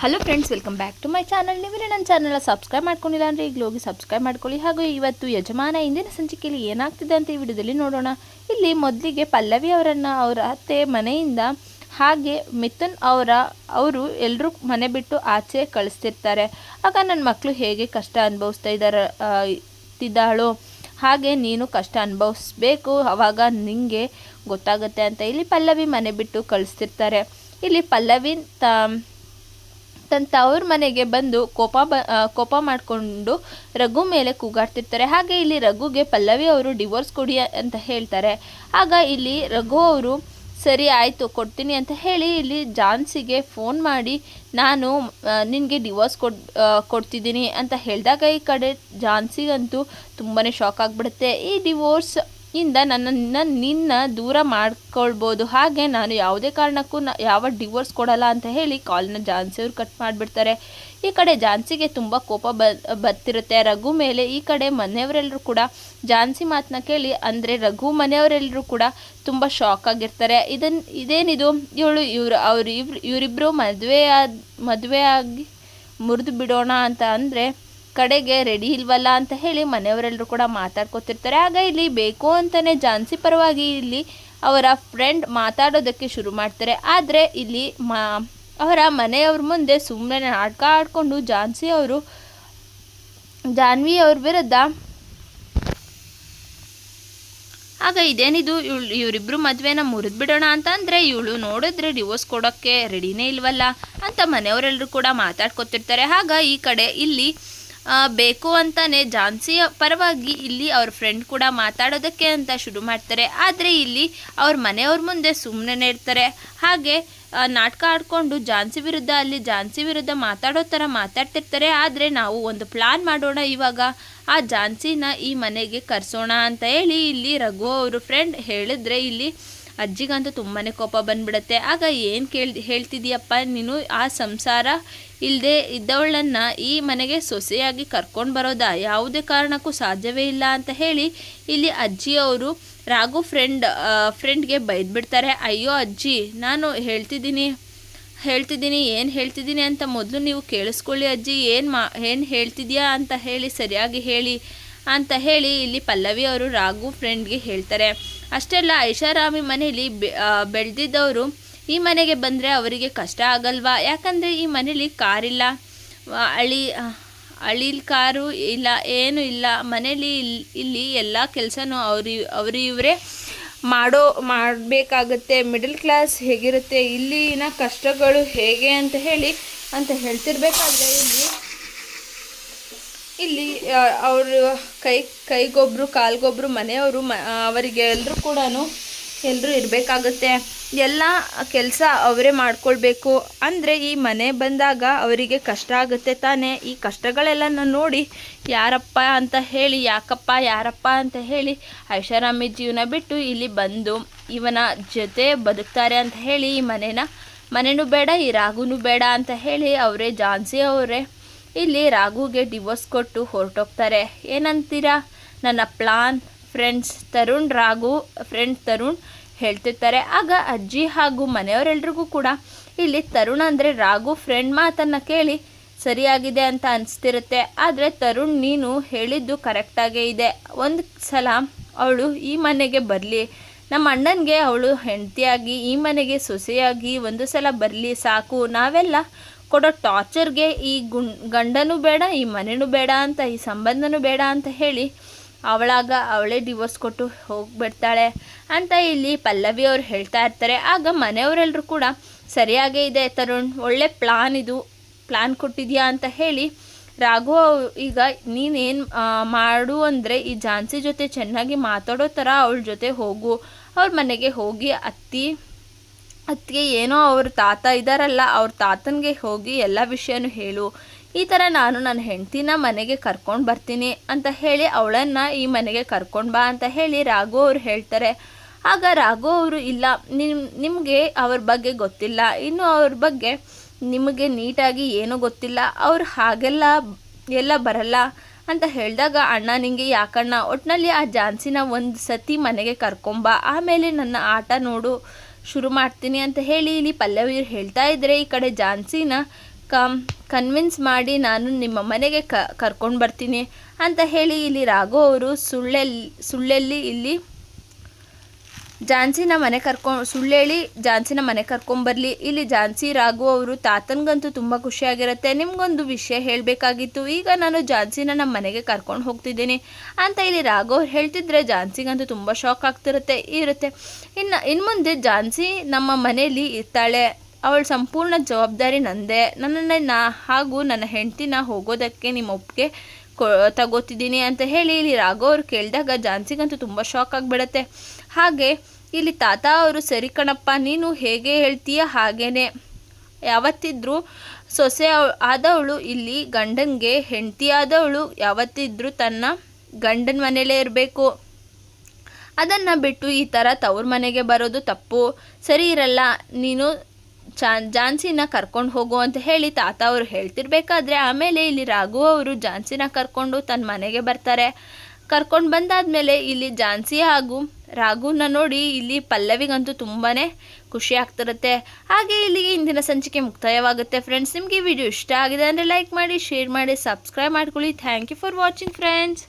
Hello friends welcome back to my channel ನೀವೇ ನನ್ನ channel subscribe ಮಾಡ್ಕೊಂಡಿಲ್ಲ ಅಂದರೆ ಈಗ ಹೋಗಿ ಸಬ್ಸ್ಕ್ರೈಬ್ ಮಾಡ್ಕೊಳ್ಳಿ. ಹಾಗೂ ಇವತ್ತು ಯಜಮಾನ ಇಂದಿನ ಸಂಚಿಕೆಯಲ್ಲಿ ಏನಾಗ್ತಿದೆ ಅಂತ ಈ ವಿಡಿಯೋದಲ್ಲಿ ನೋಡೋಣ. ಇಲ್ಲಿ ಮೊದಲಿಗೆ ಪಲ್ಲವಿ ಅವರನ್ನು ಅವರ ಅತ್ತೆ ಮನೆಯಿಂದ ಹಾಗೆ ಮಿಥುನ್ ಅವರ, ಅವರು ಎಲ್ಲರೂ ಮನೆ ಬಿಟ್ಟು ಆಚೆ ಕಳಿಸ್ತಿರ್ತಾರೆ. ಆಗ ನನ್ನ ಮಕ್ಕಳು ಹೇಗೆ ಕಷ್ಟ ಅನುಭವಿಸ್ತಾ ಇದ್ದಾರೆ ಇದ್ದಾಳೋ ಹಾಗೆ ನೀನು ಕಷ್ಟ ಅನುಭವಿಸ್ಬೇಕು, ಅವಾಗ ನಿಮಗೆ ಗೊತ್ತಾಗುತ್ತೆ ಅಂತ ಇಲ್ಲಿ ಪಲ್ಲವಿ ಮನೆ ಬಿಟ್ಟು ಕಳಿಸ್ತಿರ್ತಾರೆ. ಇಲ್ಲಿ ಪಲ್ಲವಿ ತ ತನ್ನ ತವ್ರ ಮನೆಗೆ ಬಂದು ಕೋಪ ಬ ಕೋಪ ಮಾಡಿಕೊಂಡು ರಘು ಮೇಲೆ ಕೂಗಾಡ್ತಿರ್ತಾರೆ. ಹಾಗೆ ಇಲ್ಲಿ ರಘುಗೆ ಪಲ್ಲವಿ ಅವರು ಡಿವೋರ್ಸ್ ಕೊಡಿ ಅಂತ ಹೇಳ್ತಾರೆ. ಆಗ ಇಲ್ಲಿ ರಘು ಅವರು, ಸರಿ ಆಯಿತು, ಕೊಡ್ತೀನಿ ಅಂತ ಹೇಳಿ ಇಲ್ಲಿ ಜಾನ್ಸಿಗೆ ಫೋನ್ ಮಾಡಿ, ನಾನು ನಿನಗೆ ಡಿವೋರ್ಸ್ ಕೊಡ್ ಕೊಡ್ತಿದ್ದೀನಿ ಅಂತ ಹೇಳಿದಾಗ ಈ ಕಡೆ ಜಾನ್ಸಿಗಂತೂ ತುಂಬಾ ಶಾಕ್ ಆಗಿಬಿಡುತ್ತೆ. ಈ ಡಿವೋರ್ಸ್ ಇಂದ ನನ್ನನ್ನು ನಿನ್ನ ದೂರ ಮಾಡ್ಕೊಳ್ಬೋದು. ಹಾಗೆ ನಾನು ಯಾವುದೇ ಕಾರಣಕ್ಕೂ ನ ಯಾವ ಡಿವೋರ್ಸ್ ಕೊಡಲ್ಲ ಅಂತ ಹೇಳಿ ಕಾಲ್ನ ಜಾನ್ಸಿ ಅವ್ರು ಕಟ್ ಮಾಡಿಬಿಡ್ತಾರೆ. ಈ ಕಡೆ ಜಾನ್ಸಿಗೆ ತುಂಬ ಕೋಪ ಬ ಬರ್ತಿರುತ್ತೆ. ರಘು ಮೇಲೆ ಈ ಕಡೆ ಮನೆಯವರೆಲ್ಲರೂ ಕೂಡ ಜಾನ್ಸಿ ಮಾತನ್ನ ಕೇಳಿ ಅಂದರೆ ರಘು ಮನೆಯವರೆಲ್ಲರೂ ಕೂಡ ತುಂಬ ಶಾಕ್ ಆಗಿರ್ತಾರೆ. ಇದನ್ನು ಇದೇನಿದು? ಇವಳು ಇವರು ಅವ್ರು ಇವ್ರು ಇವರಿಬ್ಬರು ಮದುವೆ ಮದುವೆಯಾಗಿ ಮದುವೆ ಮುರಿದು ಬಿಡೋಣ ಅಂತ ಅಂದರೆ ಕಡೆಗೆ ರೆಡಿ ಇಲ್ವಲ್ಲ ಅಂತ ಹೇಳಿ ಮನೆಯವರೆಲ್ಲರೂ ಕೂಡ ಮಾತಾಡ್ಕೋತಿರ್ತಾರೆ. ಆಗ ಇಲ್ಲಿ ಬೇಕು ಅಂತಲೇ ಜಾನ್ಸಿ ಪರವಾಗಿ ಇಲ್ಲಿ ಅವರ ಫ್ರೆಂಡ್ ಮಾತಾಡೋದಕ್ಕೆ ಶುರು ಮಾಡ್ತಾರೆ. ಆದರೆ ಇಲ್ಲಿ ಮಾ, ಅವರ ಮನೆಯವ್ರ ಮುಂದೆ ಸುಮ್ಮನೆ ನಾಟಕ ಆಡಿಕೊಂಡು ಜಾನ್ಸಿ ಅವರು, ಜಾನ್ವಿ ಅವ್ರ ವಿರುದ್ಧ ಆಗ ಇದೇನಿದು? ಇವಳು ಇವರಿಬ್ಬರು ಮದುವೆನ ಮುರಿದು ಬಿಡೋಣ ಅಂತ ಅಂದರೆ ಇವಳು ನೋಡಿದ್ರೆ ಡಿವೋರ್ಸ್ ಕೊಡೋಕ್ಕೆ ರೆಡಿನೇ ಇಲ್ವಲ್ಲ ಅಂತ ಮನೆಯವರೆಲ್ಲರೂ ಕೂಡ ಮಾತಾಡ್ಕೊತಿರ್ತಾರೆ. ಆಗ ಈ ಕಡೆ ಇಲ್ಲಿ ಬೇಕು ಅಂತಾನೆ ಜಾನ್ಸಿಯ ಪರವಾಗಿ ಇಲ್ಲಿ ಅವ್ರ ಫ್ರೆಂಡ್ ಕೂಡ ಮಾತಾಡೋದಕ್ಕೆ ಅಂತ ಶುರು ಮಾಡ್ತಾರೆ. ಆದರೆ ಇಲ್ಲಿ ಅವ್ರ ಮನೆಯವ್ರ ಮುಂದೆ ಸುಮ್ಮನೆ ಇರ್ತಾರೆ. ಹಾಗೆ ನಾಟಕ ಆಡಿಕೊಂಡು ಜಾನ್ಸಿ ವಿರುದ್ಧ, ಅಲ್ಲಿ ಜಾನ್ಸಿ ವಿರುದ್ಧ ಮಾತಾಡೋ ಥರ ಮಾತಾಡ್ತಿರ್ತಾರೆ. ಆದರೆ ನಾವು ಒಂದು ಪ್ಲಾನ್ ಮಾಡೋಣ ಇವಾಗ. ಆ ಜಾನ್ಸಿನ ಈ ಮನೆಗೆ ಕರೆಸೋಣ ಅಂತ ಹೇಳಿ ಇಲ್ಲಿ ರಘು ಅವರು ಫ್ರೆಂಡ್ ಹೇಳಿದ್ರೆ ಇಲ್ಲಿ ಅಜ್ಜಿಗಂತೂ ತುಂಬಾ ಕೋಪ ಬಂದ್ಬಿಡುತ್ತೆ. ಆಗ ಏನು ಕೇಳ್ ಹೇಳ್ತಿದೀಯಪ್ಪ ನೀನು ಆ ಸಂಸಾರ ಇಲ್ಲದೆ ಇದ್ದವಳನ್ನು ಈ ಮನೆಗೆ ಸೊಸೆಯಾಗಿ ಕರ್ಕೊಂಡು ಬರೋದಾ? ಯಾವುದೇ ಕಾರಣಕ್ಕೂ ಸಾಧ್ಯವೇ ಇಲ್ಲ ಅಂತ ಹೇಳಿ ಇಲ್ಲಿ ಅಜ್ಜಿಯವರು ರಾಘು ಫ್ರೆಂಡ್ ಫ್ರೆಂಡ್ಗೆ ಬೈದ್ಬಿಡ್ತಾರೆ. ಅಯ್ಯೋ ಅಜ್ಜಿ, ನಾನು ಹೇಳ್ತಿದ್ದೀನಿ ಹೇಳ್ತಿದ್ದೀನಿ, ಏನು ಹೇಳ್ತಿದ್ದೀನಿ ಅಂತ ಮೊದಲು ನೀವು ಕೇಳಿಸ್ಕೊಳ್ಳಿ ಅಜ್ಜಿ. ಏನು ಮಾ, ಏನು ಹೇಳ್ತಿದ್ಯಾ ಅಂತ ಹೇಳಿ, ಸರಿಯಾಗಿ ಹೇಳಿ ಅಂತ ಹೇಳಿ ಇಲ್ಲಿ ಪಲ್ಲವಿ ಅವರು ರಾಘು ಫ್ರೆಂಡ್ಗೆ ಹೇಳ್ತಾರೆ. ಅಷ್ಟೆಲ್ಲ ಐಷಾರಾಮಿ ಮನೇಲಿ ಬೆ- ಬೆಳೆದಿದ್ದವರು ಈ ಮನೆಗೆ ಬಂದರೆ ಅವರಿಗೆ ಕಷ್ಟ ಆಗಲ್ವಾ? ಯಾಕಂದರೆ ಈ ಮನೇಲಿ ಕಾರಿಲ್ಲ. ಅಳಿ ಅಳಿಲ್ ಕಾರು ಇಲ್ಲ, ಏನು ಇಲ್ಲ. ಮನೇಲಿ ಇಲ್- ಇಲ್ಲಿ ಎಲ್ಲ ಕೆಲಸನೂ ಅವ್ರಿ ಅವರು ಇವರೇ ಮಾಡೋ, ಮಾಡಬೇಕಾಗತ್ತೆ. ಮಿಡಲ್ ಕ್ಲಾಸ್ ಹೇಗಿರುತ್ತೆ? ಇಲ್ಲಿನ ಕಷ್ಟಗಳು ಹೇಗೆ ಅಂತ ಹೇಳಿ, ಅಂತ ಹೇಳ್ತಿರ್ಬೇಕಾದ್ರೆ ಇಲ್ಲಿ ಇಲ್ಲಿ ಅವರು ಕೈ, ಕೈಗೊಬ್ರು, ಕಾಲ್ಗೊಬ್ರು, ಮನೆಯವರು, ಮ ಅವರಿಗೆ ಎಲ್ಲರೂ ಕೂಡ ಎಲ್ಲರೂ ಇರಬೇಕಾಗುತ್ತೆ. ಎಲ್ಲ ಕೆಲಸ ಅವರೇ ಮಾಡಿಕೊಳ್ಬೇಕು. ಅಂದರೆ ಈ ಮನೆ ಬಂದಾಗ ಅವರಿಗೆ ಕಷ್ಟ ಆಗುತ್ತೆ ತಾನೇ. ಈ ಕಷ್ಟಗಳೆಲ್ಲ ನೋಡಿ ಯಾರಪ್ಪ ಅಂತ ಹೇಳಿ, ಯಾಕಪ್ಪ, ಯಾರಪ್ಪ ಅಂತ ಹೇಳಿ ಐಷಾರಾಮಿ ಜೀವನ ಬಿಟ್ಟು ಇಲ್ಲಿ ಬಂದು ಇವನ ಜೊತೆ ಬದುಕ್ತಾರೆ ಅಂತ ಹೇಳಿ ಈ ಮನೆನ. ಮನೆನೂ ಬೇಡ, ಈ ರಾಗುನೂ ಬೇಡ ಅಂತ ಹೇಳಿ ಅವರೇ, ಜಾನ್ಸಿ ಅವರೇ ಇಲ್ಲಿ ರಾಘುಗೆ ಡಿವೋರ್ಸ್ ಕೊಟ್ಟು ಹೊರಟೋಗ್ತಾರೆ. ಏನಂತೀರಾ? ನನ್ನ plan friends Tarun, Raghu friend Tarun ಹೇಳ್ತಿರ್ತಾರೆ. ಆಗ ಅಜ್ಜಿ ಹಾಗೂ ಮನೆಯವರೆಲ್ರಿಗೂ ಕೂಡ ಇಲ್ಲಿ ತರುಣ್ ಅಂದರೆ ರಾಘು ಫ್ರೆಂಡ್ ಮಾತನ್ನು ಕೇಳಿ ಸರಿಯಾಗಿದೆ ಅಂತ ಅನಿಸ್ತಿರುತ್ತೆ. ಆದರೆ ತರುಣ್ ನೀನು ಹೇಳಿದ್ದು ಕರೆಕ್ಟಾಗೇ ಇದೆ. ಒಂದು ಸಲ ಅವಳು ಈ ಮನೆಗೆ ಬರಲಿ. ನಮ್ಮ ಅಣ್ಣನಿಗೆ ಅವಳು ಹೆಂಡತಿಯಾಗಿ, ಈ ಮನೆಗೆ ಸೊಸೆಯಾಗಿ, ಒಂದು ಸಲ ಬರಲಿ ಸಾಕು. ನಾವೆಲ್ಲ ಕೊಡೋ ಟಾರ್ಚರ್ಗೆ ಈ ಗುಣ್, ಗಂಡನೂ ಬೇಡ, ಈ ಮನೆಯೂ ಬೇಡ ಅಂತ, ಈ ಸಂಬಂಧನೂ ಬೇಡ ಅಂತ ಹೇಳಿ ಅವಳಾಗ ಅವಳೇ ಡಿವೋರ್ಸ್ ಕೊಟ್ಟು ಹೋಗಿಬಿಡ್ತಾಳೆ ಅಂತ ಇಲ್ಲಿ ಪಲ್ಲವಿ ಅವ್ರು ಹೇಳ್ತಾ ಇರ್ತಾರೆ. ಆಗ ಮನೆಯವರೆಲ್ಲರೂ ಕೂಡ, ಸರಿಯಾಗೇ ಇದೆ ತರುಣ್, ಒಳ್ಳೆ ಪ್ಲಾನ್ ಇದು, ಪ್ಲಾನ್ ಕೊಟ್ಟಿದ್ಯಾ? ಅಂತ ಹೇಳಿ ರಾಘು ಈಗ ನೀನೇನು ಮಾಡು ಅಂದರೆ ಈ ಝಾನ್ಸಿ ಜೊತೆ ಚೆನ್ನಾಗಿ ಮಾತಾಡೋ ಥರ ಅವಳ ಜೊತೆ ಹೋಗು. ಅವ್ರ ಮನೆಗೆ ಹೋಗಿ ಅತ್ತಿ ಅದಕ್ಕೆ ಏನೋ ಅವ್ರ ತಾತ ಇದ್ದಾರಲ್ಲ ಅವ್ರ ತಾತನಿಗೆ ಹೋಗಿ ಎಲ್ಲ ವಿಷಯನೂ ಹೇಳು. ಈ ಥರ ನಾನು ನನ್ನ ಹೆಂಡ್ತಿನ ಮನೆಗೆ ಕರ್ಕೊಂಡು ಬರ್ತೀನಿ ಅಂತ ಹೇಳಿ ಅವಳನ್ನು ಈ ಮನೆಗೆ ಕರ್ಕೊಂಡು ಬಾ ಅಂತ ಹೇಳಿ ರಾಘು ಅವ್ರು ಹೇಳ್ತಾರೆ. ಆಗ ರಾಘು ಅವರು, ಇಲ್ಲ, ನಿಮ್, ನಿಮಗೆ ಅವ್ರ ಬಗ್ಗೆ ಗೊತ್ತಿಲ್ಲ. ಇನ್ನು ಅವ್ರ ಬಗ್ಗೆ ನಿಮಗೆ ನೀಟಾಗಿ ಏನೂ ಗೊತ್ತಿಲ್ಲ. ಅವ್ರು ಹಾಗೆಲ್ಲ, ಎಲ್ಲ ಬರಲ್ಲ ಅಂತ ಹೇಳಿದಾಗ ಅಣ್ಣ, ನಿಂಗೆ ಯಾಕಣ್ಣ ಒಟ್ಟಿನಲ್ಲಿ ಆ ಜಾನ್ಸಿನ ಒಂದು ಸತಿ ಮನೆಗೆ ಕರ್ಕೊಂಬ ಆಮೇಲೆ ನನ್ನ ಆಟ ನೋಡು. ಶುರು ಮಾಡ್ತೀನಿ ಅಂತ ಹೇಳಿ ಇಲ್ಲಿ ಪಲ್ಲವಿಯರು ಹೇಳ್ತಾ ಇದ್ರೆ ಈ ಕಡೆ ಜಾನ್ಸಿನ ಕಮ್ ಕನ್ವಿನ್ಸ್ ಮಾಡಿ ನಾನು ನಿಮ್ಮ ಮನೆಗೆ ಕ, ಕರ್ಕೊಂಡು ಬರ್ತೀನಿ ಅಂತ ಹೇಳಿ ಇಲ್ಲಿ ರಾಘು ಅವರು ಸುಳ್ಳೆಲ್ಲಿ ಸುಳ್ಳೆಲ್ಲಿ ಇಲ್ಲಿ ಝಾನ್ಸಿನ ಮನೆ ಕರ್ಕೊಂಡು ಸುಳ್ಳೇಳಿ ಝಾನ್ಸಿನ ಮನೆ ಕರ್ಕೊಂಬರ್ಲಿ. ಇಲ್ಲಿ ಝಾನ್ಸಿ ರಾಘು ಅವರು ತಾತನಿಗಂತೂ ತುಂಬ ಖುಷಿಯಾಗಿರುತ್ತೆ. ನಿಮ್ಗೊಂದು ವಿಷಯ ಹೇಳಬೇಕಾಗಿತ್ತು. ಈಗ ನಾನು ಝಾನ್ಸಿನ ನಮ್ಮ ಮನೆಗೆ ಕರ್ಕೊಂಡು ಹೋಗ್ತಿದ್ದೀನಿ ಅಂತ ಇಲ್ಲಿ ರಾಘು ಅವ್ರು ಹೇಳ್ತಿದ್ರೆ ಝಾನ್ಸಿಗಂತೂ ತುಂಬ ಶಾಕ್ ಆಗ್ತಿರುತ್ತೆ, ಇರುತ್ತೆ. ಇನ್ನು ಇನ್ನು ಮುಂದೆ ಝಾನ್ಸಿ ನಮ್ಮ ಮನೆಯಲ್ಲಿ ಇರ್ತಾಳೆ. ಅವಳ ಸಂಪೂರ್ಣ ಜವಾಬ್ದಾರಿ ನಂದೇ. ನನ್ನನ್ನು ನಾ ಹಾಗೂ ನನ್ನ ಹೆಂಡ್ತಿನ ಹೋಗೋದಕ್ಕೆ ನಿಮ್ಮ ಒಪ್ಪಿಗೆ ಕೊ ತಗೋತಿದ್ದೀನಿ ಅಂತ ಹೇಳಿ ಇಲ್ಲಿ ರಾಘವ್ ಅವ್ರು ಕೇಳಿದಾಗ ಝಾನ್ಸಿಗಂತೂ ತುಂಬ ಶಾಕ್ ಆಗಿಬಿಡತ್ತೆ. ಹಾಗೆ ಇಲ್ಲಿ ತಾತ ಅವರು, ಸರಿ ಕಣಪ್ಪ, ನೀನು ಹೇಗೆ ಹೇಳ್ತೀಯ? ಹಾಗೇನೆ. ಯಾವತ್ತಿದ್ರೂ ಸೊಸೆ ಆದವಳು ಇಲ್ಲಿ ಗಂಡನಿಗೆ ಹೆಂಡತಿ ಆದವಳು ಯಾವತ್ತಿದ್ರೂ ತನ್ನ ಗಂಡನ ಮನೇಲೇ ಇರಬೇಕು. ಅದನ್ನು ಬಿಟ್ಟು ಈ ಥರ ತವ್ರ ಮನೆಗೆ ಬರೋದು ತಪ್ಪು. ಸರಿ ಇರಲ್ಲ, ನೀನು ಝಾನ್ಸಿನ ಕರ್ಕೊಂಡು ಹೋಗು ಅಂತ ಹೇಳಿ ತಾತ ಅವರು ಹೇಳ್ತಿರ್ಬೇಕಾದ್ರೆ ಆಮೇಲೆ ಇಲ್ಲಿ ರಾಘು ಅವರು ಝಾನ್ಸಿನ ಕರ್ಕೊಂಡು ತನ್ನ ಮನೆಗೆ ಬರ್ತಾರೆ. ಕರ್ಕೊಂಡು ಬಂದಾದಮೇಲೆ ಇಲ್ಲಿ ಜಾನ್ಸಿ ಹಾಗೂ ರಾಘುನ ನೋಡಿ ಇಲ್ಲಿ ಪಲ್ಲವಿಗಂತೂ ತುಂಬಾ ಖುಷಿ ಆಗ್ತಿರುತ್ತೆ. ಹಾಗೆ ಇಲ್ಲಿಗೆ ಇಂದಿನ ಸಂಚಿಕೆ ಮುಕ್ತಾಯವಾಗುತ್ತೆ ಫ್ರೆಂಡ್ಸ್. ನಿಮಗೆ ವಿಡಿಯೋ ಇಷ್ಟ ಆಗಿದೆ ಅಂದರೆ ಲೈಕ್ ಮಾಡಿ, ಶೇರ್ ಮಾಡಿ, ಸಬ್ಸ್ಕ್ರೈಬ್ ಮಾಡ್ಕೊಳ್ಳಿ. Thank you for watching friends.